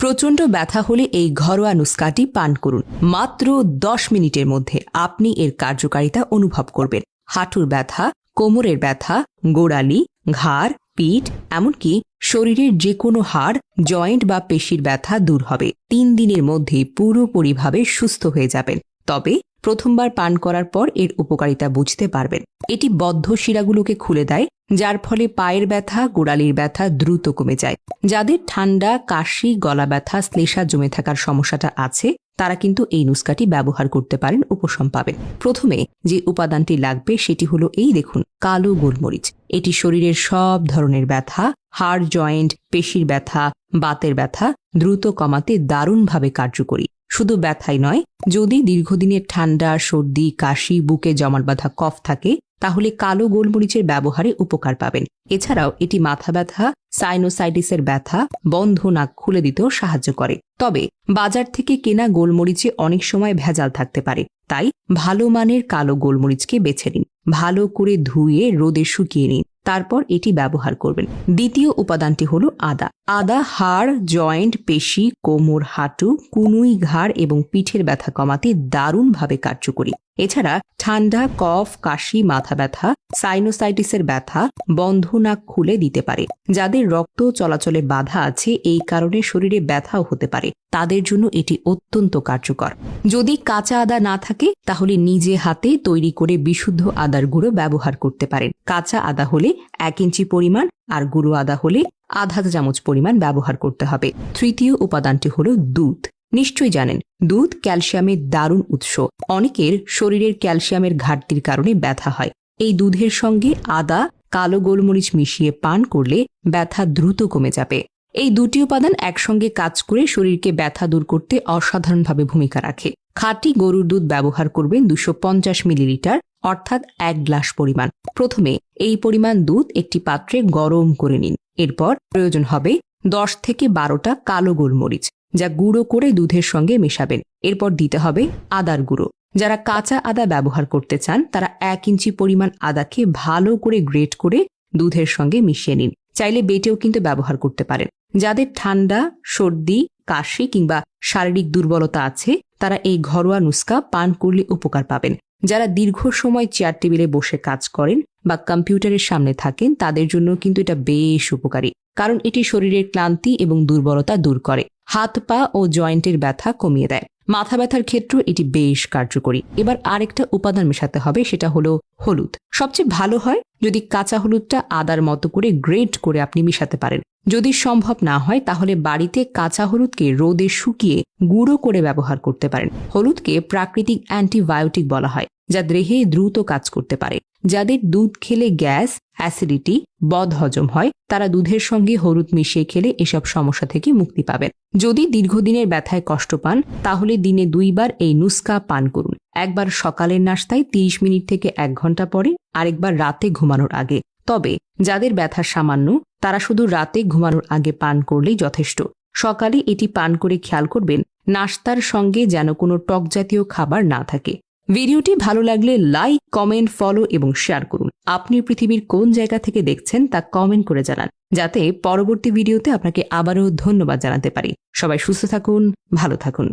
প্রচণ্ড ব্যথা হলে এই ঘরোয়া নুস্কাটি পান করুন। মাত্র দশ মিনিটের মধ্যে আপনি এর কার্যকারিতা অনুভব করবেন। হাঁটুর ব্যথা, কোমরের ব্যথা, গোড়ালি, ঘাড়, পিঠ, এমনকি শরীরের যে কোনো হাড়, জয়েন্ট বা পেশির ব্যথা দূর হবে। তিন দিনের মধ্যে পুরোপুরিভাবে সুস্থ হয়ে যাবেন। তবে প্রথমবার পান করার পর এর উপকারিতা বুঝতে পারবেন। এটি বদ্ধ শিরাগুলোকে খুলে দেয় যার ফলে পায়ের ব্যথা, গোড়ালির ব্যথা দ্রুত কমে যায়। যাদের ঠান্ডা, কাশি, গলা ব্যথা, শ্লেষা জমে থাকার সমস্যাটা আছে, তারা কিন্তু এই নুস্কাটি ব্যবহার করতে পারেন, উপশম পাবেন। প্রথমে যে উপাদানটি লাগবে সেটি হলো এই দেখুন, কালো গোলমরিচ। এটি শরীরের সব ধরনের ব্যথা, হাড়, জয়েন্ট, পেশির ব্যথা, বাতের ব্যথা, দ্রুত কমাতে দারুণভাবে কার্যকরী। শুধু ব্যথাই নয়, যদি দীর্ঘদিনের ঠান্ডা, সর্দি, কাশি, বুকে জমাট বাঁধা কফ থাকে, তাহলে কালো গোলমরিচের ব্যবহারে উপকার পাবেন। এছাড়াও এটি মাথা ব্যথা সাইনোসাইটিসের ব্যথা, বন্ধ নাক খুলে দিতেও সাহায্য করে। তবে বাজার থেকে কেনা গোলমরিচে অনেক সময় ভেজাল থাকতে পারে, তাই ভালো মানের কালো গোলমরিচকে বেছে নিন। ভালো করে ধুয়ে রোদে শুকিয়ে নিন। তারপর এটি ব্যবহার করবেন। দ্বিতীয় উপাদানটি হলো আদা। আদা, হাড়, জয়েন্ট, পেশি, কোমর, হাঁটু, কুনুই, ঘাড় এবং পিঠের ব্যথা কমাতে দারুণভাবে কার্যকরী। এছাড়া ঠান্ডা, কফ, কাশি, মাথা ব্যথা সাইনোসাইটিসের ব্যথা বন্ধ নাক খুলে দিতে পারে। যাদের রক্ত চলাচলে বাধা আছে, এই কারণে শরীরে ব্যথাও হতে পারে। তাদের জন্য এটি অত্যন্ত কার্যকর। যদি কাঁচা আদা না থাকে, তাহলে নিজে হাতে তৈরি করে বিশুদ্ধ আদার গুঁড়ো ব্যবহার করতে পারেন। কাঁচা আদা হলে এক ইঞ্চি পরিমাণ, আর গুঁড়ো আদা হলে আধা চামচ পরিমাণ ব্যবহার করতে হবে। তৃতীয় উপাদানটি হলো দুধ। নিশ্চয়ই জানেন, দুধ ক্যালসিয়ামের দারুণ উৎস। অনেকের শরীরের ক্যালসিয়ামের ঘাটতির কারণে ব্যথা হয়। এই দুধের সঙ্গে আদা, কালো গোলমরিচ মিশিয়ে পান করলে ব্যথা দ্রুত কমে যাবে। এই দুটি উপাদান একসঙ্গে কাজ করে শরীরকে ব্যথা দূর করতে অসাধারণভাবে ভূমিকা রাখে। খাঁটি গরুর দুধ ব্যবহার করবেন দুশো পঞ্চাশ মিলিলিটার, অর্থাৎ এক গ্লাস পরিমাণ। প্রথমে এই পরিমাণ দুধ একটি পাত্রে গরম করে নিন। এরপর প্রয়োজন হবে দশ থেকে বারোটা কালো গোলমরিচ। যা গুঁড়ো করে দুধের সঙ্গে মেশাবেন। এরপর দিতে হবে আদার গুঁড়ো। যারা কাঁচা আদা ব্যবহার করতে চান, তারা এক ইঞ্চি পরিমাণ আদাকে ভালো করে গ্রেট করে দুধের সঙ্গে মিশিয়ে নিন। চাইলে বেটেও কিন্তু ব্যবহার করতে পারেন। যাদের ঠান্ডা, সর্দি, কাশি কিংবা শারীরিক দুর্বলতা আছে, তারা এই ঘরোয়া নুস্কা পান করলে উপকার পাবেন। যারা দীর্ঘ সময় চেয়ার টেবিলে বসে কাজ করেন বা কম্পিউটারের সামনে থাকেন, তাদের জন্য কিন্তু এটা বেশ উপকারী। কারণ এটি শরীরের ক্লান্তি এবং দুর্বলতা দূর করে। হাত, পা ও জয়েন্টের ব্যথা কমিয়ে দেয়। মাথা ব্যথার ক্ষেত্রেও এটি বেশ কার্যকরী। এবার আরেকটা উপাদান মেশাতে হবে, সেটা হলো হলুদ। সবচেয়ে ভালো হয় যদি কাঁচা হলুদটা আদার মতো করে গ্রেট করে আপনি মিশাতে পারেন। যদি সম্ভব না হয়, তাহলে বাড়িতে কাঁচা হলুদকে রোদে শুকিয়ে গুঁড়ো করে ব্যবহার করতে পারেন। হলুদকে প্রাকৃতিক অ্যান্টিবায়োটিক বলা হয়, যা দেহে দ্রুত কাজ করতে পারে। যাদের দুধ খেলে গ্যাস, অ্যাসিডিটি, বদ হজম হয়, তারা দুধের সঙ্গে হলুদ মিশিয়ে খেলে এসব সমস্যা থেকে মুক্তি পাবেন। যদি দীর্ঘদিনের ব্যথায় কষ্ট পান, তাহলে দিনে দুইবার এই নুস্কা পান করুন। একবার সকালের নাস্তায় 30 মিনিট থেকে এক ঘণ্টা পরে, আরেকবার রাতে ঘুমানোর আগে। তবে, যাদের ব্যথা সামান্য, তারা শুধু রাতে ঘুমানোর আগে পান করলেই যথেষ্ট। সকালে এটি পান করে খেয়াল করবেন, নাস্তার সঙ্গে যেন কোনো টক জাতীয় খাবার না থাকে। ভিডিওটি ভালো লাগলে লাইক, কমেন্ট, ফলো এবং শেয়ার করুন। আপনি পৃথিবীর কোন জায়গা থেকে দেখছেন তা কমেন্ট করে জানান, যাতে পরবর্তী ভিডিওতে আপনাকে আবারও ধন্যবাদ জানাতে পারি। সবাই সুস্থ থাকুন, ভালো থাকুন।